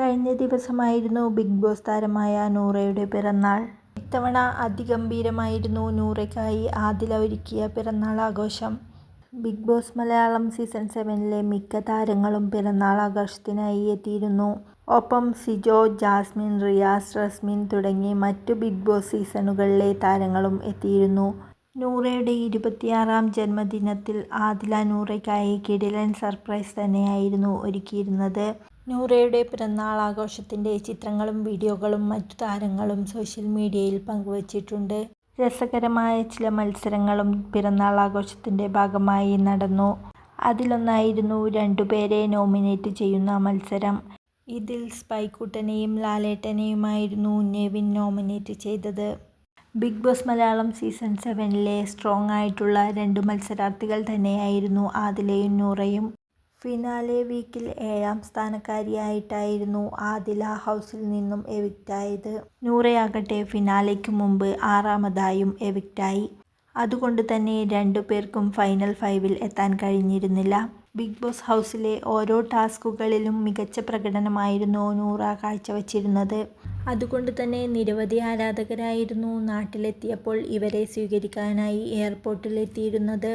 കഴിഞ്ഞ ദിവസമായിരുന്നു big boss താരമായ നൂറയുടെ പിറന്നാൾ. ഇത്തവണ അതിഗംഭീരമായിരുന്നു നൂറയ്ക്കായി ആദില ഒരുക്കിയ പിറന്നാൾ ആഘോഷം. ബിഗ് ബോസ് മലയാളം സീസൺ സെവനിലെ മിക്ക താരങ്ങളും പിറന്നാൾ ആഘോഷത്തിനായി എത്തിയിരുന്നു. ഒപ്പം സിജോ, ജാസ്മിൻ, റിയാസ്, റസ്മിൻ തുടങ്ങി മറ്റു ബിഗ് ബോസ് സീസണുകളിലെ താരങ്ങളും എത്തിയിരുന്നു. നൂറയുടെ ഇരുപത്തിയാറാം ജന്മദിനത്തിൽ ആദില നൂറയ്ക്കായി കിടിലൻ സർപ്രൈസ് തന്നെയായിരുന്നു ഒരുക്കിയിരുന്നത്. നൂറയുടെ പിറന്നാൾ ആഘോഷത്തിന്റെ ചിത്രങ്ങളും വീഡിയോകളും മറ്റു താരങ്ങളും സോഷ്യൽ മീഡിയയിൽ പങ്കുവച്ചിട്ടുണ്ട്. രസകരമായ ചില മത്സരങ്ങളും പിറന്നാൾ ആഘോഷത്തിന്റെ ഭാഗമായി നടന്നു. അതിലൊന്നായിരുന്നു രണ്ടുപേരെ നോമിനേറ്റ് ചെയ്യുന്ന മത്സരം. ഇതിൽ സ്പൈക്കുട്ടനെയും ലാലേട്ടനെയുമായിരുന്നു നെവിൻ നോമിനേറ്റ് ചെയ്തത്. ബിഗ് ബോസ് മലയാളം സീസൺ സെവനിലെ സ്ട്രോങ് ആയിട്ടുള്ള രണ്ട് മത്സരാർത്ഥികൾ തന്നെയായിരുന്നു ആദിലയും നൂറയും. ഫിനാലെ വീക്കിൽ ഏഴാം സ്ഥാനക്കാരിയായിട്ടായിരുന്നു ആദില ഹൗസിൽ നിന്നും എവിക്റ്റായത് നൂറയാകട്ടെ ഫിനാലയ്ക്ക് മുമ്പ് ആറാമതായും എവിക്റ്റായി. അതുകൊണ്ട് തന്നെ രണ്ടു പേർക്കും ഫൈനൽ ഫൈവിൽ എത്താൻ കഴിഞ്ഞിരുന്നില്ല. ബിഗ് ബോസ് ഹൗസിലെ ഓരോ ടാസ്കുകളിലും മികച്ച പ്രകടനമായിരുന്നു നൂറ കാഴ്ചവച്ചിരുന്നത്. അതുകൊണ്ട് തന്നെ നിരവധി ആരാധകരായിരുന്നു നാട്ടിലെത്തിയപ്പോൾ ഇവരെ സ്വീകരിക്കാനായി എയർപോർട്ടിൽ എത്തിയിരുന്നത്.